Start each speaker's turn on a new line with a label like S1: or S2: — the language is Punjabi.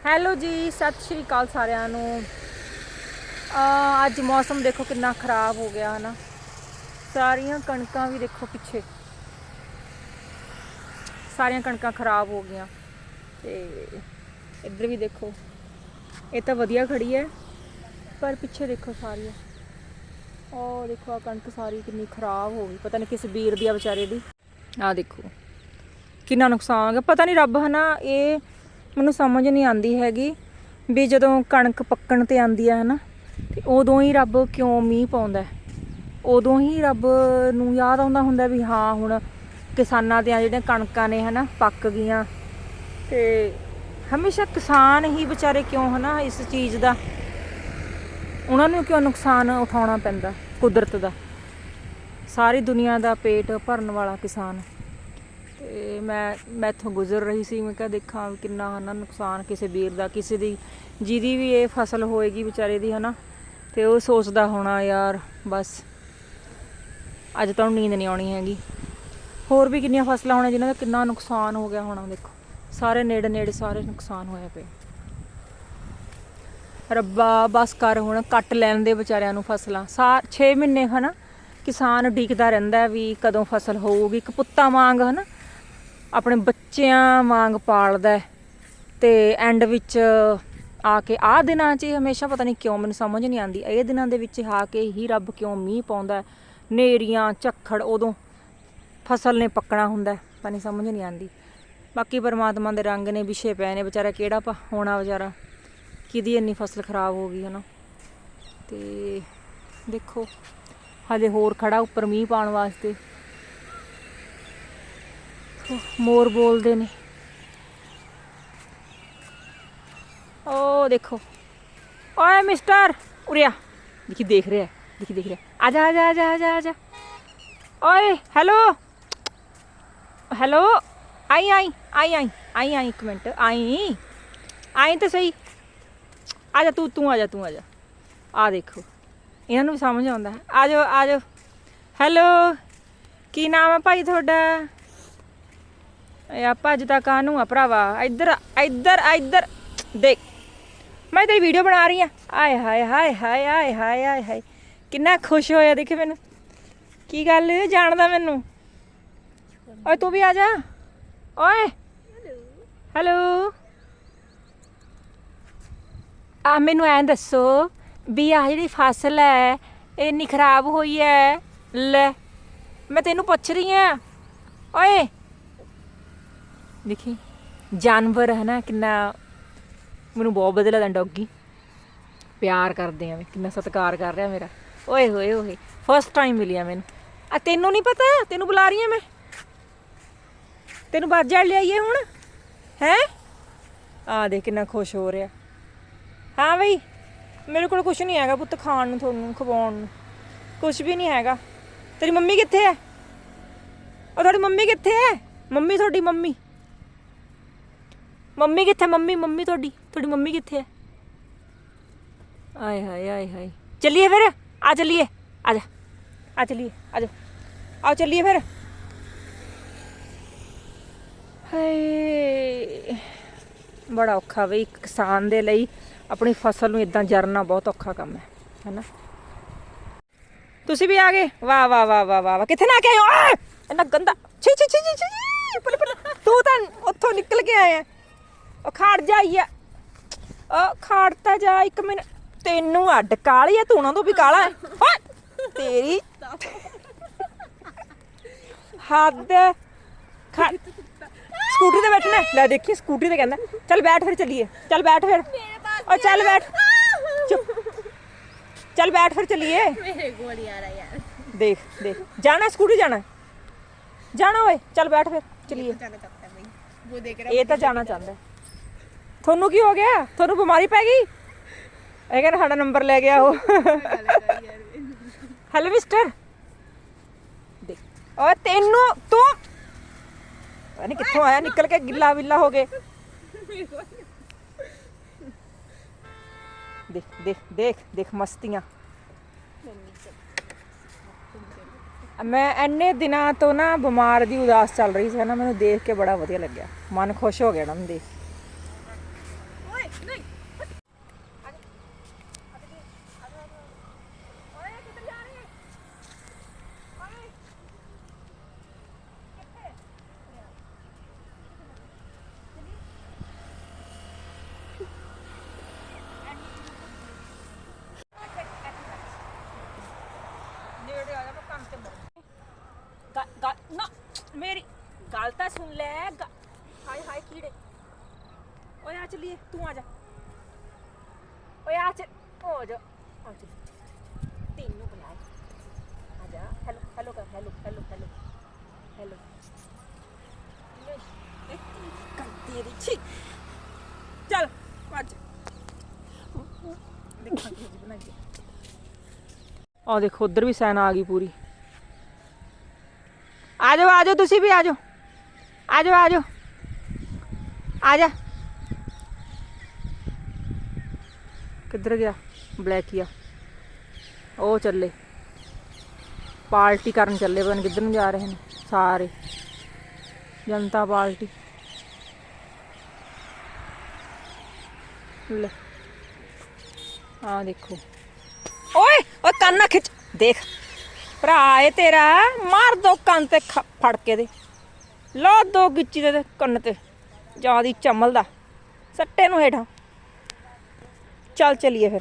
S1: ਹੈਲੋ ਜੀ, ਸਤਿ ਸ਼੍ਰੀ ਅਕਾਲ ਸਾਰਿਆਂ ਨੂੰ। ਅੱਜ ਮੌਸਮ ਦੇਖੋ ਕਿੰਨਾ ਖਰਾਬ ਹੋ ਗਿਆ, ਹਨਾ। ਸਾਰੀਆਂ ਕਣਕਾਂ ਵੀ ਦੇਖੋ ਪਿੱਛੇ। ਸਾਰੀਆਂ ਕਣਕਾਂ ਖਰਾਬ ਹੋ ਗਈਆਂ। ਤੇ ਇੱਧਰ ਵੀ ਦੇਖੋ, ਇਹ ਤਾਂ ਵਧੀਆ ਖੜੀ ਹੈ, ਪਰ ਪਿੱਛੇ ਦੇਖੋ ਸਾਰੀਆਂ। ਉਹ ਦੇਖੋ ਆ ਕਣਕ ਸਾਰੀ ਕਿੰਨੀ ਖਰਾਬ ਹੋ ਗਈ। ਪਤਾ ਨਹੀਂ ਕਿਸ ਵੀਰ ਦੀ ਆ ਵਿਚਾਰੇ ਦੀ। ਆ ਦੇਖੋ, ਕਿੰਨਾ ਨੁਕਸਾਨ ਹੋ ਗਿਆ। ਪਤਾ ਨਹੀਂ ਰੱਬ, ਹਨਾ, ਇਹ ਮੈਨੂੰ ਸਮਝ ਨਹੀਂ ਆਂਦੀ ਹੈਗੀ ਵੀ ਜਦੋਂ ਕਣਕ ਪੱਕਣ ਤੇ ਆਂਦੀ ਹੈ ਹਨਾ, ਤੇ ਉਦੋਂ ਹੀ ਰੱਬ ਕਿਉਂ ਮੀਂਹ ਪਾਉਂਦਾ ਉਦੋਂ ਹੀ ਰੱਬ ਨੂੰ ਯਾਦ ਆਉਂਦਾ ਹੁੰਦਾ ਵੀ ਹਾਂ, ਹੁਣ ਕਿਸਾਨਾਂ ਦੀਆਂ ਜਿਹੜੀਆਂ ਕਣਕਾਂ ਨੇ, ਹਨਾ, ਪੱਕ ਗਈਆਂ। ਤੇ ਹਮੇਸ਼ਾ ਕਿਸਾਨ ਹੀ ਵਿਚਾਰੇ ਕਿਉਂ, ਹਨਾ, ਇਸ ਚੀਜ਼ ਦਾ? ਉਹਨਾਂ ਨੂੰ ਕਿਉਂ ਨੁਕਸਾਨ ਉਠਾਉਣਾ ਪੈਂਦਾ ਕੁਦਰਤ ਦਾ? ਸਾਰੀ ਦੁਨੀਆ ਦਾ ਪੇਟ ਭਰਨ ਵਾਲਾ ਕਿਸਾਨ ਤੇ ਮੈਂ ਮੈਂ ਇੱਥੋਂ ਗੁਜ਼ਰ ਰਹੀ ਸੀ, ਮੈਂ ਕਿਹਾ ਦੇਖਾਂ ਵੀ ਕਿੰਨਾ ਹਨਾ ਨੁਕਸਾਨ ਕਿਸੇ ਵੀਰ ਦਾ, ਕਿਸੇ ਦੀ, ਜਿਹਦੀ ਵੀ ਇਹ ਫਸਲ ਹੋਏਗੀ ਵਿਚਾਰੇ ਦੀ ਹਨਾ, ਤੇ ਉਹ ਸੋਚਦਾ ਹੋਣਾ ਯਾਰ ਬਸ, ਅੱਜ ਤਾਂ ਨੀਂਦ ਨਹੀਂ ਆਉਣੀ ਹੈਗੀ। ਹੋਰ ਵੀ ਕਿੰਨੀਆਂ ਫਸਲਾਂ ਹੋਣੀਆਂ ਜਿਨ੍ਹਾਂ ਦਾ ਕਿੰਨਾ ਨੁਕਸਾਨ ਹੋ ਗਿਆ ਹੋਣਾ, ਦੇਖੋ। ਸਾਰੇ ਨੇੜੇ ਨੇੜੇ ਸਾਰੇ ਨੁਕਸਾਨ ਹੋਇਆ ਪਏ ਰੱਬਾ, ਬਸ ਕਰ ਹੁਣ ਕੱਟ ਲੈਣ ਦੇ ਵਿਚਾਰਿਆਂ ਨੂੰ ਫਸਲਾਂ। ਸਾ 6 ਮਹੀਨੇ ਹਨਾ ਕਿਸਾਨ ਉਡੀਕਦਾ ਰਹਿੰਦਾ ਵੀ ਕਦੋਂ ਫਸਲ ਹੋਊਗੀ, ਇੱਕ ਪੁੱਤਾਂ ਵਾਂਗ ਹਨਾ ਆਪਣੇ ਬੱਚਿਆਂ ਵਾਂਗ ਪਾਲਦਾ ਹੈ ਤੇ ਐਂਡ ਵਿੱਚ ਆ ਕੇ, ਆਹ ਦਿਨਾਂ 'ਚ ਹਮੇਸ਼ਾ ਪਤਾ ਨਹੀਂ ਕਿਉਂ ਮੈਨੂੰ ਸਮਝ ਨਹੀਂ ਆਉਂਦੀ। ਇਹ ਦਿਨਾਂ ਦੇ ਵਿੱਚ ਆ ਕੇ ਹੀ ਰੱਬ ਕਿਉਂ ਮੀਂਹ ਪਾਉਂਦਾ ਨੇਰੀਆਂ, ਝੱਖੜ, ਉਦੋਂ ਫਸਲ ਨੇ ਪੱਕਣਾ ਹੁੰਦਾ ਪਤਾ ਨਹੀਂ ਸਮਝ ਨਹੀਂ ਆਉਂਦੀ। ਬਾਕੀ ਪਰਮਾਤਮਾ ਦੇ ਰੰਗ ਨੇ ਵਿਛੇ ਪਏ ਨੇ, ਵਿਚਾਰਾ ਕਿਹੜਾ ਪਾ, ਹੋਣਾ ਵਿਚਾਰਾ? ਕਿਹਦੀ ਇੰਨੀ ਫਸਲ ਖਰਾਬ ਹੋ ਗਈ, ਹਨਾ? ਤੇ ਦੇਖੋ, ਹਜੇ ਹੋਰ ਖੜਾ ਉੱਪਰ ਮੀਂਹ ਪਾਉਣ ਵਾਸਤੇ। ਮੋਰ ਬੋਲਦੇ ਨੇ ਓ ਦੇਖੋ ਓਏ ਮਿਸਟਰ ਉਰਿਆ ਦੇਖੀ ਦੇਖ ਰਿਹਾ ਹੈ, ਦੇਖੀ ਦੇਖ ਰਿਹਾ ਆ ਜਾ ਆ ਜਾ ਆ ਜਾ ਆ ਜਾ ਆ ਜਾ ਓਏ ਹੈਲੋ ਹੈਲੋ ਆਈ ਆਈ ਆਈ ਆਈ ਆਈ ਆਈ ਇੱਕ ਮਿੰਟ ਆਈ ਆਈ ਤਾਂ ਸਹੀ ਆ ਜਾ ਤੂੰ ਤੂੰ ਆ ਜਾ ਤੂੰ ਆ ਜਾ ਆ ਦੇਖੋ ਇਹਨਾਂ ਨੂੰ ਵੀ ਸਮਝ ਆਉਂਦਾ ਹੈ ਆ ਜਾਓ ਆ ਜਾਓ ਹੈਲੋ ਕੀ ਨਾਮ ਹੈ ਭਾਈ ਤੁਹਾਡਾ ਇਹ ਆਪਾਂ ਅੱਜ ਤੱਕ ਕਾਹਨੂੰ ਆ ਭਰਾਵਾ ਇੱਧਰ ਇੱਧਰ ਆ, ਇੱਧਰ। ਦੇਖ ਮੈਂ ਤੇਰੀ ਵੀਡੀਓ ਬਣਾ ਰਹੀ ਆ। ਆਏ ਹਾਏ ਹਾਏ ਹਾਏ ਆਏ ਹਾਏ ਆਏ ਹਾਏ। ਕਿੰਨਾ ਖੁਸ਼ ਹੋਇਆ ਦੇਖੇ ਮੈਨੂੰ। ਕੀ ਗੱਲ ਜਾਣਦਾ ਮੈਨੂੰ? ਓਏ ਤੂੰ ਵੀ ਆ ਜਾ। ਓਏ। ਹੈਲੋ ਆ ਮੈਨੂੰ ਐਂ ਦੱਸੋ ਵੀ ਆ ਜਿਹੜੀ ਫਸਲ ਹੈ ਇਹ ਇੰਨੀ ਖਰਾਬ ਹੋਈ ਹੈ ਲੈ ਮੈਂ ਤੈਨੂੰ ਪੁੱਛ ਰਹੀ ਆ। ਓਏ। ਦੇਖੀ, ਜਾਨਵਰ ਹੈ ਨਾ, ਕਿੰਨਾ ਮੈਨੂੰ ਬਹੁਤ ਵਧੀਆ ਲੱਗਦਾ ਡੌਗੀ। ਪਿਆਰ ਕਰਦੇ ਆ ਕਿੰਨਾ ਸਤਿਕਾਰ ਕਰ ਰਿਹਾ ਮੇਰਾ। ਓਏ ਹੋਏ ਓਏ ਫਸਟ ਟਾਈਮ ਮਿਲਿਆ ਮੈਨੂੰ। ਆ ਤੈਨੂੰ ਨਹੀਂ ਪਤਾ, ਤੈਨੂੰ ਬੁਲਾ ਰਹੀ ਆ ਮੈਂ। ਤੈਨੂੰ ਬਾਜਾ ਲਿਆਈਏ ਹੁਣ, ਹੈ? ਆ ਦੇਖ ਕਿੰਨਾ ਖੁਸ਼ ਹੋ ਰਿਹਾ। ਹਾਂ ਬਈ, ਮੇਰੇ ਕੋਲ ਕੁਝ ਨਹੀਂ ਹੈਗਾ ਪੁੱਤ ਖਾਣ ਨੂੰ, ਤੁਹਾਨੂੰ ਖਵਾਉਣ ਨੂੰ। ਕੁਝ ਵੀ ਨਹੀਂ ਹੈਗਾ। ਤੇਰੀ ਮੰਮੀ ਕਿੱਥੇ ਹੈ? ਉਹ ਤੁਹਾਡੀ ਮੰਮੀ ਕਿੱਥੇ ਹੈ? ਮੰਮੀ, ਤੁਹਾਡੀ ਮੰਮੀ। ਮੰਮੀ ਕਿੱਥੇ ਮੰਮੀ ਮੰਮੀ ਤੁਹਾਡੀ ਤੁਹਾਡੀ ਮੰਮੀ ਕਿੱਥੇ ਹੈ ਆਏ ਹਾਏ ਆਏ ਹਾਏ ਚੱਲੀਏ ਫਿਰ ਆ ਚੱਲੀਏ ਆ ਜਾ ਆ ਚੱਲੀਏ ਆ ਜਾ ਆਓ ਚੱਲੀਏ ਫਿਰ ਹਾਏ ਬੜਾ ਔਖਾ ਬਈ ਇੱਕ ਕਿਸਾਨ ਦੇ ਲਈ ਆਪਣੀ ਫਸਲ ਨੂੰ ਇਦਾਂ ਜਰਨਾ ਬਹੁਤ ਔਖਾ ਕੰਮ ਹੈ ਹੈਨਾ ਤੁਸੀਂ ਵੀ ਆ ਗਏ ਵਾਹ ਵਾਹ ਵਾਹ ਵਾਹ ਵਾਹ ਵਾਹ। ਕਿੱਥੇ ਨਾ ਕੇ ਆਏ ਹੋ ਇੰਨਾ ਗੰਦਾ ਛੀ ਛੀ ਛੀ ਛੀ ਤੂੰ ਤਾਂ ਉੱਥੋਂ ਨਿਕਲ ਕੇ ਆਇਆ ਉਹ ਖੜ ਜਾਈਆ ਉਹ ਖੜਤਾ ਜਾ ਇੱਕ ਮਿੰਟ। ਤੈਨੂੰ ਅੱਡ ਕਾਲੀਆ ਤੂੰ ਉਹਨਾਂ ਤੋਂ ਵੀ ਕਾਲਾ ਹੈ। ਓਏ ਤੇਰੀ ਹੱਦ। ਸਕੂਟਰੀ ਤੇ ਬੈਠਣਾ ਲੈ ਦੇਖੀ ਸਕੂਟਰੀ ਤੇ ਕਹਿੰਦਾ ਚੱਲ ਬੈਠ ਫਿਰ ਚੱਲੀਏ। ਚੱਲ ਬੈਠ ਫਿਰ। ਓ ਚੱਲ ਬੈਠ। ਚੁੱਪ। ਚੱਲ ਬੈਠ ਫਿਰ ਚੱਲੀਏ।
S2: ਮੇਰੇ ਗੋਲੀ ਆ ਰਿਹਾ ਯਾਰ।
S1: ਦੇਖ ਦੇਖ। ਜਾਣਾ ਸਕੂਟਰੀ ਜਾਣਾ ਜਾਣਾ ਓਏ ਚੱਲ ਬੈਠ ਫਿਰ ਚੱਲੀਏ। ਇਹ ਤਾਂ ਜਾਣਾ ਚਾਹੁੰਦਾ ਤੁਹਾਨੂੰ ਕੀ ਹੋ ਗਿਆ? ਤੁਹਾਨੂੰ ਬਿਮਾਰੀ ਪੈ ਗਈ? ਇਹ ਕਹਿੰਦਾ ਸਾਡਾ ਨੰਬਰ ਲੈ ਗਿਆ ਉਹ। ਹੈਲੋ ਮਿਸਟਰ ਦੇਖ, ਓਏ ਤੈਨੂੰ, ਤੂੰ ਪਤਾ ਨਹੀਂ ਕਿੱਥੋਂ ਆਇਆ, ਨਿਕਲ ਕੇ ਗਿੱਲਾ ਵਿਲਾ ਹੋ ਗਏ। ਦੇਖ ਦੇਖ ਦੇਖ ਦੇਖ ਮਸਤੀਆਂ। ਮੈਂ ਇੰਨੇ ਦਿਨਾਂ ਤੋਂ ਨਾ ਬਿਮਾਰ ਦੀ ਉਦਾਸ ਚੱਲ ਰਹੀ ਸੀ ਨਾ ਮੈਨੂੰ ਦੇਖ ਕੇ ਬੜਾ ਵਧੀਆ ਲੱਗਿਆ। ਮਨ ਖੁਸ਼ ਹੋ ਗਿਆ ਨਾ, ਮੈਨੂੰ ਦੇਖ ਸੁਣ ਲੈ, ਗ- ਹਾਏ ਹਾਏ, ਕੀੜੇ। ਓਏ, ਆ ਚਲੀਏ, ਤੂੰ ਆ ਜਾ। ਓਏ, ਆ ਚ ਹੋ ਜਾ। ਆ ਜਾ ਤੈਨੂੰ ਬੁਲਾਏ ਆ ਜਾ। ਹੈਲੋ ਹੈਲੋ ਕਰ ਹੈਲੋ ਹੈਲੋ ਹੈਲੋ ਹੈਲੋ ਕੰਤੀ ਦੀ ਛੀ। ਚੱਲ, ਭੱਜ। ਦੇਖਾਂਗੇ ਜੀ ਬਣਾਈਏ ਆ। ਦੇਖੋ, ਉਧਰ ਵੀ ਸੈਨਾ ਆ ਗਈ ਪੂਰੀ। ਆ ਜਾਓ ਆ ਜਾਓ ਤੁਸੀਂ ਵੀ ਆ ਜਾਓ ਆ ਜਾਓ ਆ ਜਾਓ ਆ ਜਾ ਕਿੱਧਰ ਗਿਆ ਬਲੈਕੀਆ ਉਹ ਚੱਲੇ ਪਾਰਟੀ ਕਰਨ ਚੱਲੇ ਪਤਾ ਨੀ ਕਿੱਧਰ ਨੂੰ ਜਾ ਰਹੇ ਨੇ ਸਾਰੇ ਜਨਤਾ ਪਾਰਟੀ ਲੈ ਆ ਦੇਖੋ ਓਏ ਓਏ ਕੰਨ ਨਾ ਖਿੱਚ ਦੇਖ ਭਰਾ ਏ ਤੇਰਾ, ਮਾਰ ਦੋ ਕੰਨ ਤੇ ਖ- ਫੜ ਕੇ ਦੇ। ਲਾ ਦੋ ਗਿੱਚੀ ਦੇ ਕੰਨ ਤੇ ਜਿਆਦੀ ਚਮਲਦਾ ਸੱਟੇ ਨੂੰ ਹੇਠਾਂ। ਚੱਲ ਚਲੀਏ ਫਿਰ।